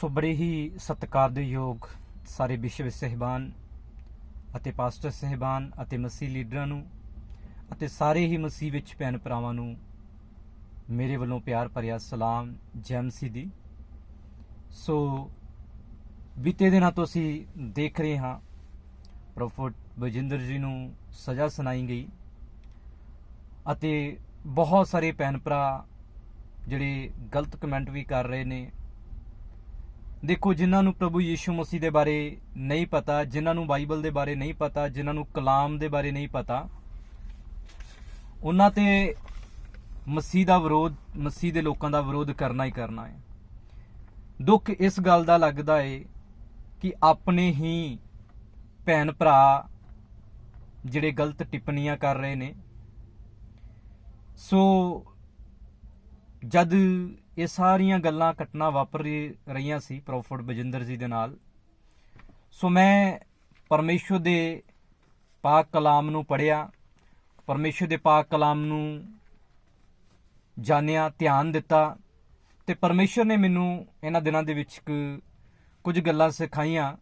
ਸੋ ਬੜੇ ਹੀ ਸਤਿਕਾਰ ਦੇ ਯੋਗ ਸਾਰੇ ਵਿਸ਼ਵ ਸਹਿਬਾਨ ਅਤੇ ਪਾਸਟਰ ਸਹਿਬਾਨ ਅਤੇ ਮਸੀਹ ਲੀਡਰਾਂ ਨੂੰ ਅਤੇ ਸਾਰੇ ਹੀ ਮਸੀਹ ਵਿੱਚ ਭੈਣ ਭਰਾਵਾਂ ਨੂੰ ਮੇਰੇ ਵੱਲੋਂ ਪਿਆਰ ਭਰਿਆ ਸਲਾਮ, ਜੈ ਮਸੀਹ ਦੀ। ਸੋ ਬੀਤੇ ਦਿਨਾਂ ਤੋਂ ਅਸੀਂ ਦੇਖ ਰਹੇ ਹਾਂ, ਪ੍ਰੋਫਟ ਬਜਿੰਦਰ ਜੀ ਨੂੰ ਸਜ਼ਾ ਸੁਣਾਈ ਗਈ ਅਤੇ ਬਹੁਤ ਸਾਰੇ ਭੈਣ ਭਰਾ ਜਿਹੜੇ ਗਲਤ ਕਮੈਂਟ ਵੀ ਕਰ ਰਹੇ ਨੇ ਦੇਖੋ, ਜਿਨ੍ਹਾਂ ਨੂੰ ਪ੍ਰਭੂ ਯੀਸ਼ੂ ਮਸੀਹ ਦੇ ਬਾਰੇ ਨਹੀਂ ਪਤਾ, ਜਿਨ੍ਹਾਂ ਨੂੰ ਬਾਈਬਲ ਦੇ ਬਾਰੇ ਨਹੀਂ ਪਤਾ, ਜਿਨ੍ਹਾਂ ਨੂੰ ਕਲਾਮ ਦੇ ਬਾਰੇ ਨਹੀਂ ਪਤਾ, ਉਹਨਾਂ ਤੇ ਮਸੀਹ ਦਾ ਵਿਰੋਧ, ਮਸੀਹ ਦੇ ਲੋਕਾਂ ਦਾ ਵਿਰੋਧ ਕਰਨਾ ਹੀ ਕਰਨਾ ਹੈ। ਦੁੱਖ ਇਸ ਗੱਲ ਦਾ ਲੱਗਦਾ ਏ ਕਿ ਆਪਣੇ ਹੀ ਭੈਣ ਭਰਾ ਜਿਹੜੇ ਗਲਤ ਟਿੱਪਣੀਆਂ ਕਰ ਰਹੇ ਨੇ। ਸੋ ਜਦ ਇਹ ਸਾਰੀਆਂ ਗੱਲਾਂ ਘਟਨਾ ਵਾਪਰ ਰਹੀਆਂ ਸੀ ਪ੍ਰੋਫਟ ਬਜਿੰਦਰ ਜੀ ਦੇ ਨਾਲ। ਸੋ ਮੈਂ ਪਰਮੇਸ਼ਵਰ ਦੇ ਪਾਕ ਕਲਾਮ ਨੂੰ ਪੜਿਆ ਪਰਮੇਸ਼ਵਰ ਦੇ ਪਾਕ ਕਲਾਮ ਨੂੰ ਜਾਣਿਆ, ਧਿਆਨ ਦਿੱਤਾ ਤੇ ਪਰਮੇਸ਼ਵਰ ਨੇ ਮੈਨੂੰ ਇਹਨਾਂ ਦਿਨਾਂ ਦੇ ਵਿੱਚ ਇੱਕ- ਕੁਝ ਗੱਲਾਂ ਸਿਖਾਈਆਂ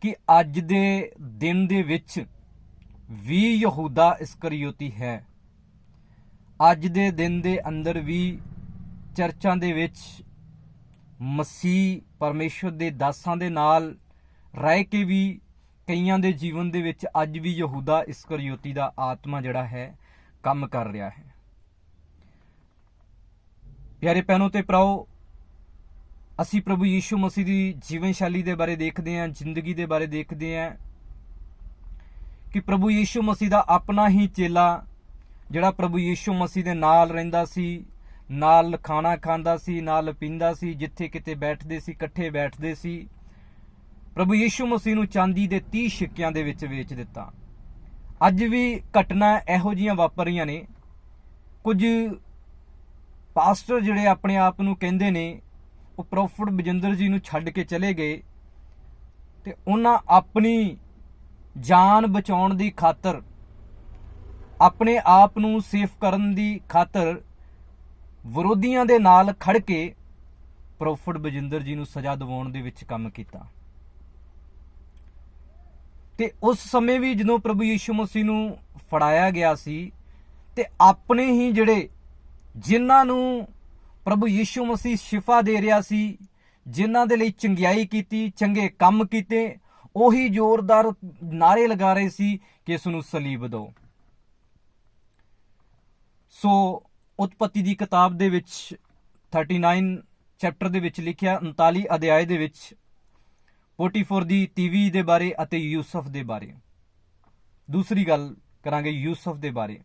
ਕਿ ਅੱਜ ਦੇ ਦਿਨ ਦੇ ਵਿੱਚ ਵੀ ਯਹੂਦਾ ਇਸਕਰਿਯੋਤੀ ਹੈ। ਅੱਜ ਦੇ ਦਿਨ ਦੇ ਅੰਦਰ ਵੀ ਚਰਚਾਂ ਦੇ ਵਿੱਚ ਮਸੀਹ ਪਰਮੇਸ਼ਵਰ ਦੇ ਦਾਸਾਂ ਦੇ ਨਾਲ ਰਹਿ ਕੇ ਵੀ ਕਈਆਂ ਦੇ ਜੀਵਨ ਦੇ ਵਿੱਚ ਅੱਜ ਵੀ ਯਹੂਦਾ ਇਸਕਰਯੋਤੀ ਦਾ ਆਤਮਾ ਜਿਹੜਾ ਹੈ, ਕੰਮ ਕਰ ਰਿਹਾ ਹੈ। ਪਿਆਰੇ ਭੈਣੋ ਤੇ ਭਰਾਓ, ਅਸੀਂ ਪ੍ਰਭੂ ਯੀਸ਼ੂ ਮਸੀਹ ਦੀ ਜੀਵਨ ਸ਼ੈਲੀ ਦੇ ਬਾਰੇ ਦੇਖਦੇ ਹਾਂ, ਜ਼ਿੰਦਗੀ ਦੇ ਬਾਰੇ ਦੇਖਦੇ ਹਾਂ ਕਿ ਪ੍ਰਭੂ ਯੀਸ਼ੂ ਮਸੀਹ ਦਾ ਆਪਣਾ ਹੀ ਚੇਲਾ ਜਿਹੜਾ ਪ੍ਰਭੂ ਯੀਸ਼ੂ ਮਸੀਹ ਦੇ ਨਾਲ ਰਹਿੰਦਾ ਸੀ ਨਾਲ ਖਾਣਾ ਖਾਂਦਾ ਸੀ, ਨਾਲ ਪੀਂਦਾ ਸੀ, ਜਿੱਥੇ ਕਿਤੇ ਬੈਠਦੇ ਸੀ, ਇਕੱਠੇ ਬੈਠਦੇ ਸੀ। ਪ੍ਰਭੂ ਯੀਸ਼ੂ ਮਸੀਹ ਨੂੰ ਚਾਂਦੀ ਦੇ 30 ਸਿੱਕਿਆਂ ਦੇ ਵਿੱਚ ਵੇਚ ਦਿੱਤਾ। ਅੱਜ ਵੀ ਘਟਨਾ ਇਹੋ ਜੀਆਂ ਵਾਪਰ ਰਹੀਆਂ ਨੇ। ਕੁਝ ਪਾਸਟਰ ਜਿਹੜੇ ਆਪਣੇ ਆਪ ਨੂੰ ਕਹਿੰਦੇ ਨੇ, ਉਹ ਪ੍ਰੋਫਟ ਬਜਿੰਦਰ ਜੀ ਨੂੰ ਛੱਡ ਕੇ ਚਲੇ ਗਏ ਤੇ ਉਹਨਾਂ ਆਪਣੀ ਜਾਨ ਬਚਾਉਣ ਦੀ ਖਾਤਰ, ਆਪਣੇ ਆਪ ਨੂੰ ਸੇਫ ਕਰਨ ਦੀ ਖਾਤਰ ਵਿਰੋਧੀਆਂ ਦੇ ਨਾਲ ਖੜ ਕੇ ਪ੍ਰੋਫਟ ਬਜਿੰਦਰ ਜੀ ਨੂੰ ਸਜ਼ਾ ਦਿਵਾਉਣ ਦੇ ਵਿੱਚ ਕੰਮ ਕੀਤਾ। ਤੇ ਉਸ ਸਮੇਂ ਵੀ ਜਦੋਂ ਪ੍ਰਭੂ ਯੀਸ਼ੂ ਮਸੀਹ ਨੂੰ ਫੜਾਇਆ ਗਿਆ ਸੀ, ਤੇ ਆਪਣੇ ਹੀ ਜਿਹੜੇ ਜਿਨ੍ਹਾਂ ਨੂੰ ਪ੍ਰਭੂ ਯੀਸ਼ੂ ਮਸੀਹ ਸ਼ਿਫਾ ਦੇ ਰਿਹਾ ਸੀ, ਜਿਨ੍ਹਾਂ ਦੇ ਲਈ ਚੰਗਿਆਈ ਕੀਤੀ, ਚੰਗੇ ਕੰਮ ਕੀਤੇ, ਉਹੀ ਜ਼ੋਰਦਾਰ ਨਾਰੇ ਲਗਾ ਰਹੇ ਸੀ ਕਿ ਇਸ ਨੂੰ ਸਲੀਬ ਦਿਓ। ਸੋ ਉਤਪਤੀ ਦੀ ਕਿਤਾਬ ਦੇ ਵਿੱਚ 39 ਚੈਪਟਰ ਦੇ ਵਿੱਚ ਲਿਖਿਆ 39 ਅਧਿਆਏ ਦੇ ਵਿੱਚ ਪੋਟੀਫੋਰ ਦੀ ਟੀਵੀ ਦੇ ਬਾਰੇ ਅਤੇ ਯੂਸਫ ਦੇ ਬਾਰੇ। ਦੂਸਰੀ ਗੱਲ ਕਰਾਂਗੇ ਯੂਸਫ ਦੇ ਬਾਰੇ।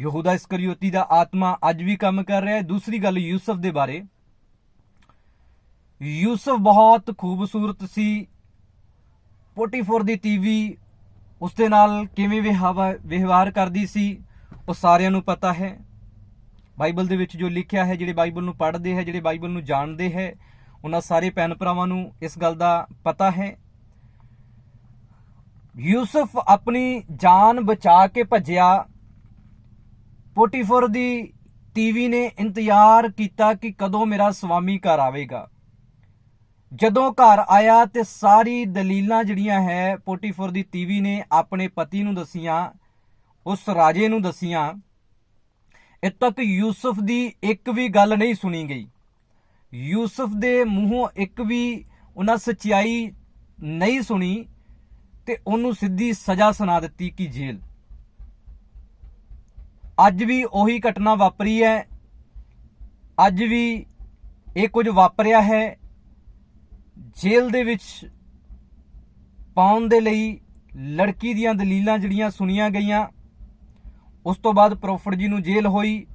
ਯਹੂਦਾ ਇਸਕਰੀਓਤੀ ਦਾ ਆਤਮਾ ਅੱਜ ਵੀ ਕੰਮ ਕਰ ਰਿਹਾ ਹੈ। ਦੂਸਰੀ ਗੱਲ ਯੂਸਫ ਦੇ ਬਾਰੇ। ਯੂਸਫ ਬਹੁਤ ਖੂਬਸੂਰਤ ਸੀ। ਪੋਟੀਫੋਰ ਦੀ ਟੀਵੀ ਉਸ ਦੇ ਨਾਲ ਕਿਵੇਂ ਵਿਹਾਵਾ- ਵਿਵਹਾਰ ਕਰਦੀ ਸੀ, ਉਹ ਸਾਰਿਆਂ ਨੂੰ ਪਤਾ ਹੈ। ਬਾਈਬਲ ਦੇ ਵਿੱਚ ਜੋ ਲਿਖਿਆ ਹੈ, ਜਿਹੜੇ ਬਾਈਬਲ ਨੂੰ ਪੜ੍ਹਦੇ ਹੈ, ਜਿਹੜੇ ਬਾਈਬਲ ਨੂੰ ਜਾਣਦੇ ਹੈ, ਉਹਨਾਂ ਸਾਰੇ ਭੈਣ ਭਰਾਵਾਂ ਨੂੰ ਇਸ ਗੱਲ ਦਾ ਪਤਾ ਹੈ। ਯੂਸਫ ਆਪਣੀ ਜਾਨ ਬਚਾ ਕੇ ਭੱਜਿਆ। ਪੋਟੀਫਰ ਦੀ ਤੀਵੀ ਨੇ ਇੰਤਜ਼ਾਰ ਕੀਤਾ ਕਿ ਕਦੋਂ ਮੇਰਾ ਸਵਾਮੀ ਘਰ ਆਵੇਗਾ। ਜਦੋਂ ਘਰ ਆਇਆ ਤੇ ਸਾਰੀ ਦਲੀਲਾਂ ਜਿਹੜੀਆਂ ਹੈ, ਪੋਟੀਫਰ ਦੀ ਤੀਵੀ ਨੇ ਆਪਣੇ ਪਤੀ ਨੂੰ ਦਸੀਆਂ, ਉਸ ਰਾਜੇ ਨੂੰ ਦਸੀਆਂ ਇਹ ਤੱਕ ਯੂਸਫ ਦੀ ਇੱਕ ਵੀ ਗੱਲ ਨਹੀਂ ਸੁਣੀ ਗਈ। ਯੂਸਫ ਦੇ ਮੂੰਹੋਂ ਇੱਕ ਵੀ ਉਹਨਾਂ ਸਚਾਈ ਨਹੀਂ ਸੁਣੀ ਤੇ ਉਹਨੂੰ ਸਿੱਧੀ ਸਜ਼ਾ ਸੁਣਾ ਦਿੱਤੀ ਕਿ ਜੇਲ੍ਹ। ਅੱਜ ਵੀ ਉਹੀ ਘਟਨਾ ਵਾਪਰੀ ਹੈ। ਅੱਜ ਵੀ ਇਹ ਕੁਝ ਵਾਪਰਿਆ ਹੈ। ਜੇਲ੍ਹ ਦੇ ਵਿੱਚ ਪਾਉਣ ਦੇ ਲਈ ਲੜਕੀ ਦੀਆਂ ਦਲੀਲਾਂ ਜਿਹੜੀਆਂ ਸੁਣੀਆਂ ਗਈਆਂ ਉਸ ਤੋਂ ਬਾਅਦ ਪ੍ਰੋਫਟ ਜੀ ਨੂੰ ਜੇਲ੍ਹ ਹੋਈ।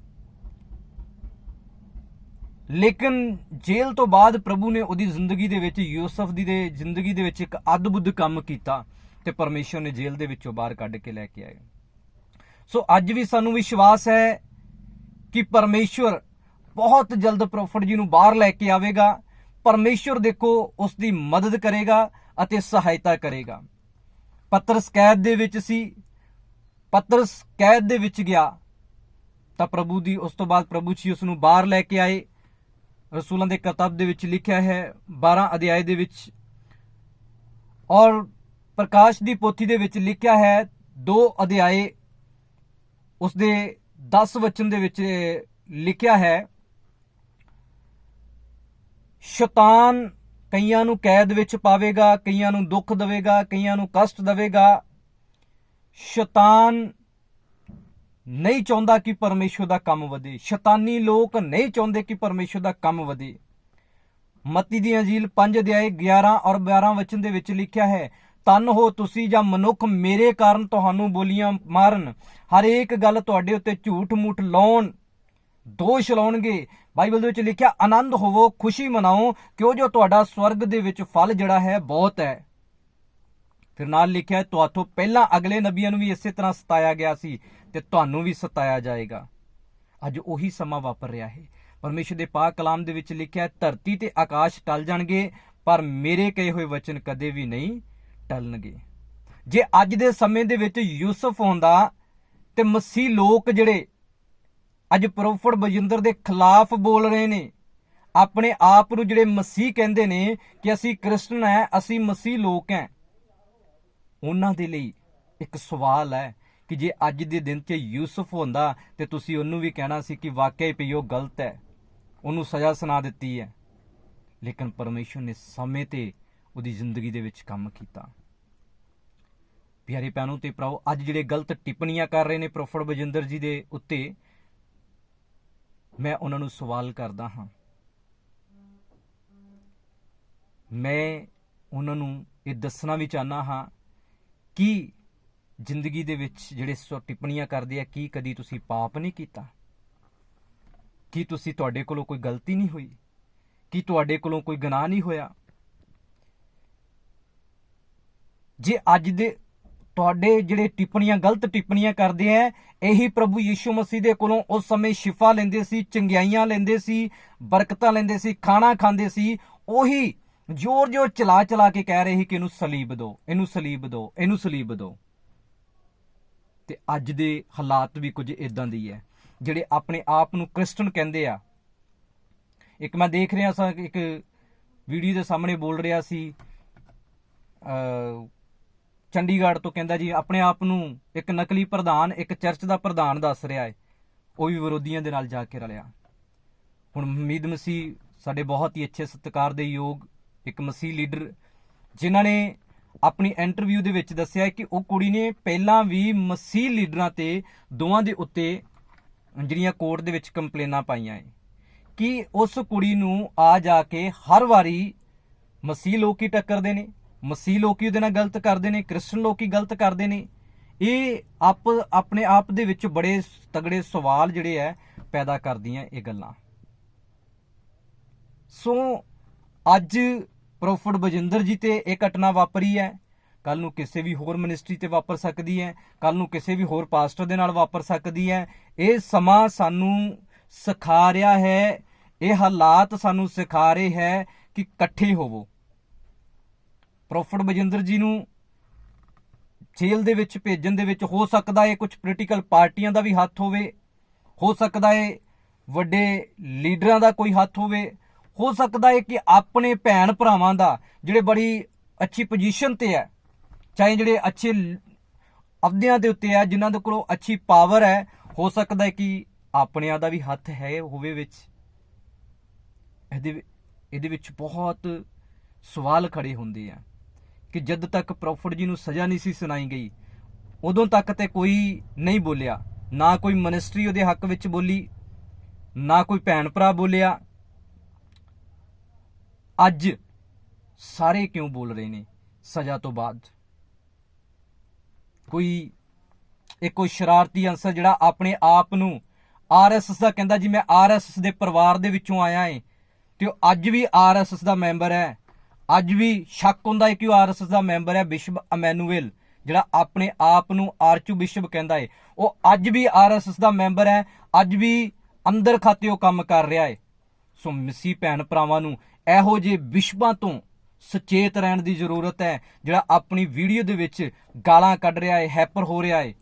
ਲੇਕਿਨ ਜੇਲ੍ਹ ਤੋਂ ਬਾਅਦ ਪ੍ਰਭੂ ਨੇ ਉਹਦੀ ਜ਼ਿੰਦਗੀ ਦੇ ਵਿੱਚ, ਯੂਸਫ ਦੀ ਦੇ ਜ਼ਿੰਦਗੀ ਦੇ ਵਿੱਚ ਇੱਕ ਅਦਭੁਤ ਕੰਮ ਕੀਤਾ ਤੇ ਪਰਮੇਸ਼ਰ ਨੇ ਜੇਲ੍ਹ ਦੇ ਵਿੱਚੋਂ ਬਾਹਰ ਕੱਢ ਕੇ ਲੈ ਕੇ ਆਏ। ਸੋ ਅੱਜ ਵੀ ਸਾਨੂੰ ਵਿਸ਼ਵਾਸ ਹੈ ਕਿ ਪਰਮੇਸ਼ਵਰ ਬਹੁਤ ਜਲਦ ਪ੍ਰੋਫਟ ਜੀ ਨੂੰ ਬਾਹਰ ਲੈ ਕੇ ਆਵੇਗਾ। ਪਰਮੇਸ਼ਵਰ ਦੇਖੋ, ਉਸ ਦੀ ਮਦਦ ਕਰੇਗਾ ਅਤੇ ਸਹਾਇਤਾ ਕਰੇਗਾ। ਪਤਰਸ ਕੈਦ ਦੇ ਵਿੱਚ ਸੀ। ਪਤਰਸ ਕੈਦ ਦੇ ਵਿੱਚ ਗਿਆ, ਤਾਂ ਪ੍ਰਭੂ ਦੀ, ਉਸ ਤੋਂ ਬਾਅਦ ਪ੍ਰਭੂ ਜੀ ਉਸ ਨੂੰ ਬਾਹਰ ਲੈ ਕੇ ਆਏ। ਰਸੂਲਾਂ ਦੇ ਕਿਤਾਬ ਦੇ ਵਿੱਚ ਲਿਖਿਆ ਹੈ 12 ਅਧਿਆਏ ਦੇ ਵਿੱਚ। ਔਰ ਪ੍ਰਕਾਸ਼ ਦੀ ਪੋਥੀ ਦੇ ਵਿੱਚ ਲਿਖਿਆ ਹੈ 2 ਅਧਿਆਏ, ਉਸ ਦੇ 10 ਵਚਨ ਦੇ ਵਿੱਚ ਲਿਖਿਆ ਹੈ, ਸ਼ੈਤਾਨ ਕਈਆਂ ਨੂੰ ਕੈਦ ਵਿੱਚ ਪਾਵੇਗਾ, ਕਈਆਂ ਨੂੰ ਦੁੱਖ ਦੇਵੇਗਾ, ਕਈਆਂ ਨੂੰ ਕਸ਼ਟ ਦੇਵੇਗਾ। ਸ਼ੈਤਾਨ ਨਹੀਂ ਚਾਹੁੰਦਾ ਕਿ ਪਰਮੇਸ਼ਵਰ ਦਾ ਕੰਮ ਵਧੇ। ਸ਼ੈਤਾਨੀ ਲੋਕ ਨਹੀਂ ਚਾਹੁੰਦੇ ਕਿ ਪਰਮੇਸ਼ਵਰ ਦਾ ਕੰਮ ਵਧੇ। ਮਤੀ ਦੀ ਅੰਜੀਲ 5 ਅਧਿਆਏ 11 ਔਰ 12 ਵਚਨ ਦੇ ਵਿੱਚ ਲਿਖਿਆ ਹੈ ਤਨ ਹੋ ਤੁਸੀਂ ਜਾਂ ਮਨੁੱਖ ਮੇਰੇ ਕਾਰਨ ਤੁਹਾਨੂੰ ਬੋਲੀਆਂ ਮਾਰਨ। ਹਰੇਕ ਗੱਲ ਤੁਹਾਡੇ ਉੱਤੇ ਝੂਠ ਮੂਠ ਲਾਉਣ, ਦੋਸ਼ ਲਾਉਣਗੇ। ਬਾਈਬਲ ਦੇ ਵਿੱਚ ਲਿਖਿਆ, ਆਨੰਦ ਹੋਵੋ, ਖੁਸ਼ੀ ਮਨਾਓ, ਕਿਉਂ ਜੋ ਤੁਹਾਡਾ ਸਵਰਗ ਦੇ ਵਿੱਚ ਫਲ ਜਿਹੜਾ ਹੈ, ਬਹੁਤ ਹੈ। ਫਿਰ ਨਾਲ ਲਿਖਿਆ ਹੈ, ਤੁਹਾਥੋਂ ਪਹਿਲਾਂ ਅਗਲੇ ਨਬੀਆਂ ਨੂੰ ਵੀ ਇਸੇ ਤਰ੍ਹਾਂ ਸਤਾਇਆ ਗਿਆ ਸੀ ਤੇ ਤੁਹਾਨੂੰ ਵੀ ਸਤਾਇਆ ਜਾਏਗਾ। ਅੱਜ ਉਹੀ ਸਮਾਂ ਵਾਪਰ ਰਿਹਾ ਹੈ। ਪਰਮੇਸ਼ਰ ਦੇ ਪਾਕ ਕਲਾਮ ਦੇ ਵਿੱਚ ਲਿਖਿਆ ਧਰਤੀ ਤੇ ਆਕਾਸ਼ ਟਲ ਜਾਣਗੇ ਪਰ ਮੇਰੇ ਕਹੇ ਹੋਏ ਵਚਨ ਕਦੇ ਵੀ ਨਹੀਂ ਟਲਣਗੇ। ਜੇ ਅੱਜ ਦੇ ਸਮੇਂ ਦੇ ਵਿੱਚ ਯੂਸਫ ਹੁੰਦਾ ਤੇ ਮਸੀਹ ਲੋਕ ਜਿਹੜੇ ਅੱਜ ਪ੍ਰੋਫਟ ਬਜਿੰਦਰ ਦੇ ਖਿਲਾਫ ਬੋਲ ਰਹੇ ਨੇ ਆਪਣੇ ਆਪ ਨੂੰ ਜਿਹੜੇ ਮਸੀਹ ਕਹਿੰਦੇ ਨੇ ਕਿ ਅਸੀਂ ਕ੍ਰਿਸਚਨ ਹੈ ਅਸੀਂ ਮਸੀਹ ਲੋਕ ਹੈ ਉਹਨਾਂ ਦੇ ਲਈ ਇੱਕ ਸਵਾਲ ਹੈ ਕਿ ਜੇ ਅੱਜ ਦੇ ਦਿਨ 'ਚ ਯੂਸਫ ਹੁੰਦਾ ਤੇ ਤੁਸੀਂ ਉਹਨੂੰ ਵੀ ਕਹਿਣਾ ਸੀ ਕਿ ਵਾਕਿਆ ਹੀ ਉਹ ਗਲਤ ਹੈ। ਉਹਨੂੰ ਸਜ਼ਾ ਸੁਣਾ ਦਿੱਤੀ ਹੈ। ਲੇਕਿਨ ਪਰਮੇਸ਼ਰ ਨੇ ਸਮੇਂ ਤੇ ਉਹਦੀ ਜ਼ਿੰਦਗੀ ਦੇ ਵਿੱਚ ਕੰਮ ਕੀਤਾ। ਪਿਆਰੇ ਭੈਣੋ ਤੇ ਭਰਾਓ, ਅੱਜ ਜਿਹੜੇ ਗਲਤ ਟਿੱਪਣੀਆਂ ਕਰ ਰਹੇ ਨੇ ਪ੍ਰੋਫਟ ਬਜਿੰਦਰ ਜੀ ਦੇ ਉੱਤੇ, ਮੈਂ ਉਹਨਾਂ ਨੂੰ ਸਵਾਲ ਕਰਦਾ ਹਾਂ। ਮੈਂ ਉਹਨਾਂ ਨੂੰ ਇਹ ਦੱਸਣਾ ਵੀ ਚਾਹਨਾ ਹਾਂ ਕੀ ਜ਼ਿੰਦਗੀ ਦੇ ਵਿੱਚ ਜਿਹੜੇ ਸੋ ਟਿੱਪਣੀਆਂ ਕਰਦੇ ਆ, ਕੀ ਕਦੀ ਤੁਸੀਂ ਪਾਪ ਨਹੀਂ ਕੀਤਾ? ਕੀ ਤੁਸੀਂ ਤੁਹਾਡੇ ਕੋਲੋਂ ਕੋਈ ਗਲਤੀ ਨਹੀਂ ਹੋਈ? ਕੀ ਤੁਹਾਡੇ ਕੋਲੋਂ ਕੋਈ ਗੁਨਾਹ ਨਹੀਂ ਹੋਇਆ? ਜੇ ਅੱਜ ਦੇ ਤੁਹਾਡੇ ਜਿਹੜੇ ਟਿੱਪਣੀਆਂ, ਗਲਤ ਟਿੱਪਣੀਆਂ ਕਰਦੇ ਆ, ਇਹੀ ਪ੍ਰਭੂ ਯੀਸ਼ੂ ਮਸੀਹ ਦੇ ਕੋਲੋਂ ਉਸ ਸਮੇਂ ਸ਼ਿਫਾ ਲੈਂਦੇ ਸੀ, ਚੰਗਿਆਈਆਂ ਲੈਂਦੇ ਸੀ, ਬਰਕਤਾਂ ਲੈਂਦੇ ਸੀ, ਖਾਣਾ ਖਾਂਦੇ ਸੀ, ਉਹੀ ਜੋਰ ਜੋਰ ਚਲਾ ਚਲਾ ਕੇ ਕਹਿ ਰਹੇ ਸੀ ਕਿ ਇਹਨੂੰ ਸਲੀਬ ਦਿਓ, ਇਹਨੂੰ ਸਲੀਬ ਦਿਓ, ਇਹਨੂੰ ਸਲੀਬ ਦਿਓ। ਤੇ ਅੱਜ ਦੇ ਹਾਲਾਤ ਵੀ ਕੁਝ ਇਦਾਂ ਦੀ ਹੈ ਜਿਹੜੇ ਆਪਣੇ ਆਪ ਨੂੰ ਕ੍ਰਿਸਚਨ ਕਹਿੰਦੇ ਆ। ਇੱਕ ਮੈਂ ਦੇਖ ਰਿਹਾ ਸਾਂ ਇੱਕ ਵੀਡੀਓ ਦੇ ਸਾਹਮਣੇ ਬੋਲ ਰਿਹਾ ਸੀ ਅ ਚੰਡੀਗੜ੍ਹ ਤੋਂ ਕਹਿੰਦਾ ਜੀ, ਆਪਣੇ ਆਪ ਨੂੰ ਇੱਕ ਨਕਲੀ ਪ੍ਰਧਾਨ, ਇੱਕ ਚਰਚ ਦਾ ਪ੍ਰਧਾਨ ਦੱਸ ਰਿਹਾ ਹੈ। ਉਹ ਵੀ ਵਿਰੋਧੀਆਂ ਦੇ ਨਾਲ ਜਾ ਕੇ ਰਲਿਆ। ਹੁਣ ਹਮੀਦ ਮਸੀਹ ਸਾਡੇ ਬਹੁਤ ਹੀ ਅੱਛੇ ਸਤਿਕਾਰ ਦੇ ਯੋਗ ਇੱਕ ਮਸੀਹ ਲੀਡਰ, ਜਿਨ੍ਹਾਂ ਨੇ ਆਪਣੀ ਇੰਟਰਵਿਊ ਦੇ ਵਿੱਚ ਦੱਸਿਆ ਕਿ ਉਹ ਕੁੜੀ ਨੇ ਪਹਿਲਾਂ ਵੀ ਮਸੀਹ ਲੀਡਰਾਂ ਤੇ ਦੋਵਾਂ ਦੇ ਉੱਤੇ ਜਿਹੜੀਆਂ ਕੋਰਟ ਦੇ ਵਿੱਚ ਕੰਪਲੇਨਾਂ ਪਾਈਆਂ ਹੈ ਕਿ ਉਸ ਕੁੜੀ ਨੂੰ ਆ ਜਾ ਕੇ ਹਰ ਵਾਰੀ ਮਸੀਹ ਲੋਕੀ ਟੱਕਰਦੇ ਨੇ? ਮਸੀਹ ਲੋਕੀ ਉਹਦੇ ਨਾਲ ਗਲਤ ਕਰਦੇ ਨੇ, ਕ੍ਰਿਸਚਨ ਲੋਕੀ ਗਲਤ ਕਰਦੇ ਨੇ? ਇਹ ਆਪ, ਆਪਣੇ ਆਪ ਦੇ ਵਿੱਚ ਬੜੇ ਤਗੜੇ ਸਵਾਲ ਜਿਹੜੇ ਐ ਪੈਦਾ ਕਰਦੀਆਂ ਇਹ ਗੱਲਾਂ। ਸੋ ਅੱਜ ਪ੍ਰੋਫਟ ਬਜਿੰਦਰ ਜੀ ਤੇ ਇਹ ਘਟਨਾ ਵਾਪਰੀ ਹੈ। ਕੱਲ ਨੂੰ ਕਿਸੇ ਵੀ ਹੋਰ ਮਿਨਿਸਟਰੀ ਤੇ ਵਾਪਰ ਸਕਦੀ ਹੈ। ਕੱਲ ਨੂੰ ਕਿਸੇ ਵੀ ਹੋਰ ਪਾਸਟਰ ਦੇ ਨਾਲ ਵਾਪਰ ਸਕਦੀ ਹੈ। ਇਹ ਸਮਾਂ ਸਾਨੂੰ ਸਿਖਾ ਰਿਹਾ ਹੈ। ਇਹ ਹਾਲਾਤ ਸਾਨੂੰ ਸਿਖਾ ਰਹੇ ਹੈ ਕਿ ਇਕੱਠੇ ਹੋਵੋ। ਪ੍ਰੋਫਟ ਬਜਿੰਦਰ ਜੀ ਨੂੰ ਜੇਲ੍ਹ ਦੇ ਵਿੱਚ ਭੇਜਣ ਦੇ ਵਿੱਚ ਹੋ ਸਕਦਾ ਹੈ ਕੁਝ ਪੋਲੀਟੀਕਲ ਪਾਰਟੀਆਂ ਦਾ ਵੀ ਹੱਥ ਹੋਵੇ। ਹੋ ਸਕਦਾ ਹੈ ਵੱਡੇ ਲੀਡਰਾਂ ਦਾ ਕੋਈ ਹੱਥ ਹੋਵੇ। ਹੋ ਸਕਦਾ ਹੈ ਕਿ ਆਪਣੇ ਭੈਣ ਭਰਾਵਾਂ ਦਾ ਜਿਹੜੇ ਬੜੀ ਅੱਛੀ ਪੋਜੀਸ਼ਨ ਤੇ ਹੈ, ਚਾਹੇ ਜਿਹੜੇ ਅੱਛੇ ਅਹੁਦਿਆਂ ਦੇ ਉੱਤੇ ਹੈ, ਜਿਨ੍ਹਾਂ ਦੇ ਕੋਲੋਂ ਅੱਛੀ ਪਾਵਰ ਹੈ, ਹੋ ਸਕਦਾ ਹੈ ਕਿ ਆਪਣਿਆਂ ਦਾ ਵੀ ਹੱਥ ਹੈ ਹੋਵੇ ਵਿੱਚ। ਇਹਦੇ ਵਿ- ਇਹਦੇ ਵਿੱਚ ਬਹੁਤ ਸਵਾਲ ਖੜੇ ਹੁੰਦੇ ਆ ਕਿ ਜਦ ਤੱਕ ਪ੍ਰੋਫਟ ਜੀ ਨੂੰ ਸਜ਼ਾ ਨਹੀਂ ਸੀ ਸੁਣਾਈ ਗਈ, ਉਦੋਂ ਤੱਕ ਤੇ ਕੋਈ ਨਹੀਂ ਬੋਲਿਆ। ਨਾ ਕੋਈ ਮਿਨਿਸਟਰੀ ਉਹਦੇ ਹੱਕ ਵਿੱਚ ਬੋਲੀ, ਨਾ ਕੋਈ ਭੈਣ ਭਰਾ ਬੋਲਿਆ ਅੱਜ ਸਾਰੇ ਕਿਉਂ ਬੋਲ ਰਹੇ ਨੇ ਸਜ਼ਾ ਤੋਂ ਬਾਅਦ? ਕੋਈ ਇੱਕ ਕੋਈ ਸ਼ਰਾਰਤੀ ਅੰਸਰ ਜਿਹੜਾ ਆਪਣੇ ਆਪ ਨੂੰ ਆਰਐਸਐਸ ਦਾ ਕਹਿੰਦਾ ਜੀ, ਮੈਂ ਆਰਐਸਐਸ ਦੇ ਪਰਿਵਾਰ ਦੇ ਵਿੱਚੋਂ ਆਇਆ ਏ ਤੇ ਉਹ ਅੱਜ ਵੀ ਆਰਐਸਐਸ ਦਾ ਮੈਂਬਰ ਹੈ। ਅੱਜ ਵੀ ਸ਼ੱਕ ਹੁੰਦਾ ਹੈ ਕਿ ਉਹ ਆਰਐਸਐਸ ਦਾ ਮੈਂਬਰ ਹੈ, ਬਿਸ਼ਪ ਅਮੈਨੂਅਲ, ਜਿਹੜਾ ਆਪਣੇ ਆਪ ਨੂੰ ਆਰਚੂ ਬਿਸ਼ਪ ਕਹਿੰਦਾ ਹੈ ਉਹ ਅੱਜ ਵੀ ਆਰਐਸਐਸ ਦਾ ਮੈਂਬਰ ਹੈ, ਅੱਜ ਵੀ ਅੰਦਰ ਖਾਤੇ ਉਹ ਕੰਮ ਕਰ ਰਿਹਾ ਹੈ ਸੋ ਮਸੀਹ ਭੈਣ ਭਰਾਵਾਂ ਨੂੰ ਇਹੋ ਜਿਹੇ ਵਿਸ਼ਵਾਂ ਤੋਂ ਸੁਚੇਤ ਰਹਿਣ ਦੀ ਜ਼ਰੂਰਤ ਹੈ, ਜਿਹੜਾ ਆਪਣੀ ਵੀਡੀਓ ਦੇ ਵਿੱਚ ਗਾਲਾਂ ਕੱਢ ਰਿਹਾ ਹੈ, ਹੈਪਰ ਹੋ ਰਿਹਾ ਹੈ,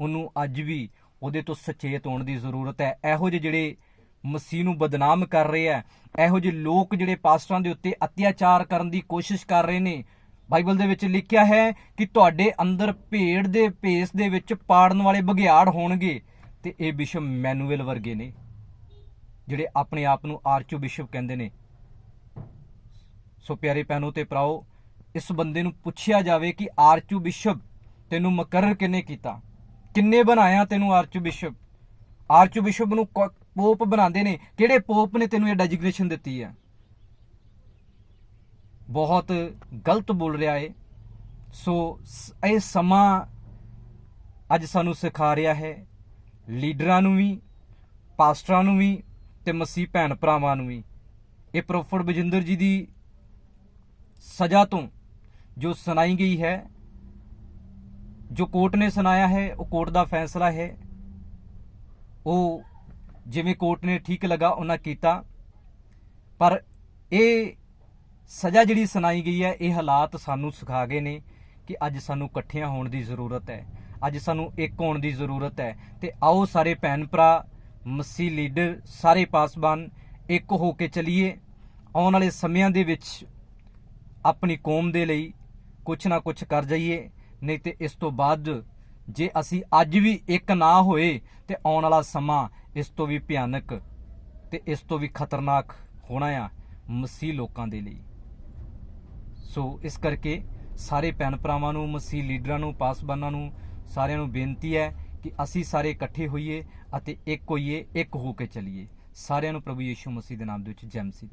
ਉਹਨੂੰ ਅੱਜ ਵੀ ਉਹਦੇ ਤੋਂ ਸੁਚੇਤ ਹੋਣ ਦੀ ਜ਼ਰੂਰਤ ਹੈ। ਇਹੋ ਜਿਹੇ ਜਿਹੜੇ ਮਸੀਹ ਨੂੰ ਬਦਨਾਮ ਕਰ ਰਹੇ ਆ ਇਹੋ ਜਿਹੇ ਲੋਕ ਜਿਹੜੇ ਪਾਸਟਰਾਂ ਦੇ ਉੱਤੇ ਅਤਿਆਚਾਰ ਕਰਨ ਦੀ ਕੋਸ਼ਿਸ਼ ਕਰ ਰਹੇ ਨੇ। ਬਾਈਬਲ ਦੇ ਵਿੱਚ ਲਿਖਿਆ ਹੈ ਕਿ ਤੁਹਾਡੇ ਅੰਦਰ ਭੇਡ ਦੇ ਭੇਸ ਦੇ ਵਿੱਚ ਪਾੜਨ ਵਾਲੇ ਬਘਿਆੜ ਹੋਣਗੇ ਤੇ ਇਹ ਬਿਸ਼ਪ ਮੈਨੂਅਲ ਵਰਗੇ ਨੇ, ਜਿਹੜੇ ਆਪਣੇ ਆਪ ਨੂੰ ਆਰਚੋ ਬਿਸ਼ਪ ਕਹਿੰਦੇ ਨੇ। ਸੋ ਪਿਆਰੇ ਭੈਣੋ ਤੇ ਭਰਾਓ, ਇਸ ਬੰਦੇ ਨੂੰ ਪੁੱਛਿਆ ਜਾਵੇ ਕਿ ਆਰਚੂ ਬਿਸ਼ਪ ਤੈਨੂੰ ਮੁਕਰਰ ਕਿਨੇ ਕੀਤਾ? ਕਿੰਨੇ ਬਣਾਇਆ ਤੈਨੂੰ ਆਰਚੂ ਬਿਸ਼ਪ? ਆਰਚੂ ਬਿਸ਼ਪ ਨੂੰ ਕ- ਪੋਪ ਬਣਾਉਂਦੇ ਨੇ। ਕਿਹੜੇ ਪੋਪ ਨੇ ਤੈਨੂੰ ਇਹ ਡੈਜਿਗਨੇਸ਼ਨ ਦਿੱਤੀ ਹੈ? ਬਹੁਤ ਗਲਤ ਬੋਲ ਰਿਹਾ ਏ। ਸੋ, ਇਹ ਸਮਾਂ ਅੱਜ ਸਾਨੂੰ ਸਿਖਾ ਰਿਹਾ ਹੈ। ਲੀਡਰਾਂ ਨੂੰ ਵੀ, ਪਾਸਟਰਾਂ ਨੂੰ ਵੀ ਤੇ ਮਸੀਹ ਭੈਣ ਭਰਾਵਾਂ ਨੂੰ ਵੀ। ਇਹ ਪ੍ਰੋਫੈਸਰ ਬਜਿੰਦਰ ਜੀ ਦੀ ਸਜ਼ਾ ਤੋਂ ਜੋ ਸੁਣਾਈ ਗਈ ਹੈ, ਜੋ ਕੋਰਟ ਨੇ ਸੁਣਾਇਆ ਹੈ, ਉਹ ਕੋਰਟ ਦਾ ਫੈਸਲਾ ਹੈ। ਉਹ ਜਿਵੇਂ ਕੋਰਟ ਨੇ ਠੀਕ ਲਗਾ, ਉਹਨਾਂ ਕੀਤਾ। ਪਰ ਇਹ ਸਜ਼ਾ ਜਿਹੜੀ ਸੁਣਾਈ ਗਈ ਹੈ, ਇਹ ਹਾਲਾਤ ਸਾਨੂੰ ਸਿਖਾ ਗਏ ਨੇ ਕਿ ਅੱਜ ਸਾਨੂੰ ਇਕੱਠਿਆਂ ਹੋਣ ਦੀ ਜ਼ਰੂਰਤ ਹੈ। ਅੱਜ ਸਾਨੂੰ ਇੱਕ ਹੋਣ ਦੀ ਜ਼ਰੂਰਤ ਹੈ। ਤੇ ਆਓ ਸਾਰੇ ਭੈਣ ਭਰਾ, ਮਸੀਹ ਲੀਡਰ, ਸਾਰੇ ਪਾਸਬਾਨ ਇੱਕ ਹੋ ਕੇ ਚੱਲੀਏ। ਆਉਣ ਵਾਲੇ ਸਮਿਆਂ ਦੇ ਵਿੱਚ ਆਪਣੀ ਕੌਮ ਦੇ ਲਈ ਕੁਛ ਨਾ ਕੁਛ ਕਰ ਜਾਈਏ, ਨਹੀਂ ਤੇ ਇਸ ਤੋਂ ਬਾਅਦ ਜੇ ਅਸੀਂ ਅੱਜ ਵੀ ਇੱਕ ਨਾ ਹੋਏ ਤੇ ਆਉਣ ਵਾਲਾ ਸਮਾਂ ਇਸ ਤੋਂ ਵੀ ਭਿਆਨਕ ਤੇ ਇਸ ਤੋਂ ਵੀ ਖਤਰਨਾਕ ਹੋਣਾ ਆ ਮਸੀਹ ਲੋਕਾਂ ਦੇ ਲਈ। ਸੋ ਇਸ ਕਰਕੇ ਸਾਰੇ ਭੈਣ ਭਰਾਵਾਂ ਨੂੰ, ਮਸੀਹ ਲੀਡਰਾਂ ਨੂੰ, ਪਾਸਬਾਨਾਂ ਨੂੰ ਸਾਰਿਆਂ ਨੂੰ ਬੇਨਤੀ ਹੈ ਕਿ ਅਸੀਂ ਸਾਰੇ ਇਕੱਠੇ ਹੋਈਏ ਅਤੇ ਇੱਕ ਹੋਈਏ, ਇੱਕ ਹੋ ਕੇ ਚੱਲੀਏ। ਸਾਰਿਆਂ ਨੂੰ ਪ੍ਰਭੂ ਯੀਸ਼ੂ ਮਸੀਹ ਦੇ ਨਾਮ ਦੇ ਵਿੱਚ ਜੈ ਮਸੀਹ